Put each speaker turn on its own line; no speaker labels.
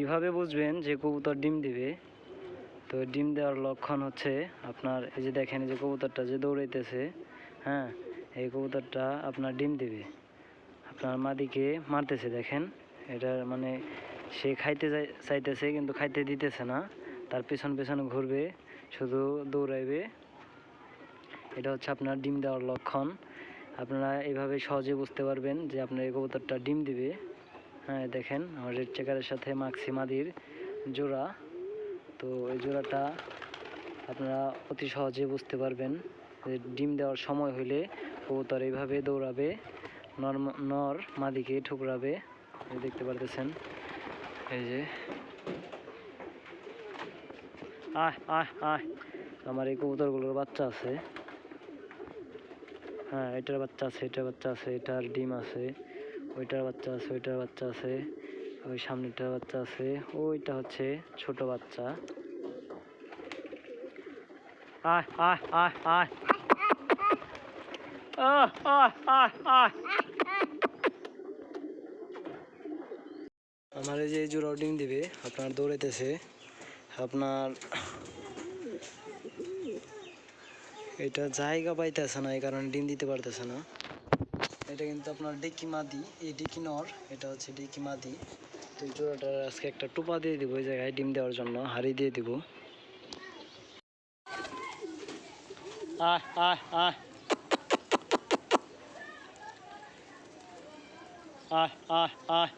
কীভাবে বুঝবেন যে কবুতর ডিম দিবে? তো ডিম দেওয়ার লক্ষণ হচ্ছে আপনার এই যে দেখেন যে কবুতরটা যে দৌড়াইতেছে হ্যাঁ এই কবুতরটা আপনার ডিম দিবে। আপনার মাদিকে মারতেছে, দেখেন। এটা মানে সে খাইতে চাই- চাইতেছে কিন্তু খাইতে দিতেছে না। তার পেছন পেছনে ঘুরবে, শুধু দৌড়াইবে। এটা হচ্ছে আপনার ডিম দেওয়ার লক্ষণ। আপনারা এইভাবে সহজে বুঝতে পারবেন যে আপনার এই কবুতরটা ডিম দিবে। হ্যাঁ দেখেন আমার রেড চেকারের সাথে মাক্সি মাদির জোড়া। তো এই জোড়াটা আপনারা অতি সহজে বুঝতে পারবেন ডিম দেওয়ার সময় হইলে কবুতর এইভাবে দৌড়াবে, নর নর মাদিকে ঠুকরাবে। দেখতে পারতেছেন, এই যে। আহ আহ আহ, আমার এই কবুতরগুলোর বাচ্চা আছে। হ্যাঁ এটার বাচ্চা আছে, এটার বাচ্চা আছে, এটার ডিম আছে। ওইটার বাচ্চা আছে ওইটার বাচ্চা আছে, ওই সামনেটার বাচ্চা আছে, ওইটা হচ্ছে ছোট বাচ্চা। আমার এই যে জোড়াও ডিম দিবে, আপনার দৌড়াইতেছে। আপনার এটা জায়গা পাইতেছে না, এই কারণে ডিম দিতে পারতেছে না। এটা কিন্তু আপনার ডিকি মাদি। এই ডিকি নর, এটা হচ্ছে ডিকি মাদি। তো এই জোড়াটার আজকে একটা টোপা দিয়ে দিব, এই জায়গায় ডিম দেওয়ার জন্য, হাড়ি দিয়ে দিব। আহ আহ আহ। আহ আহ আহ।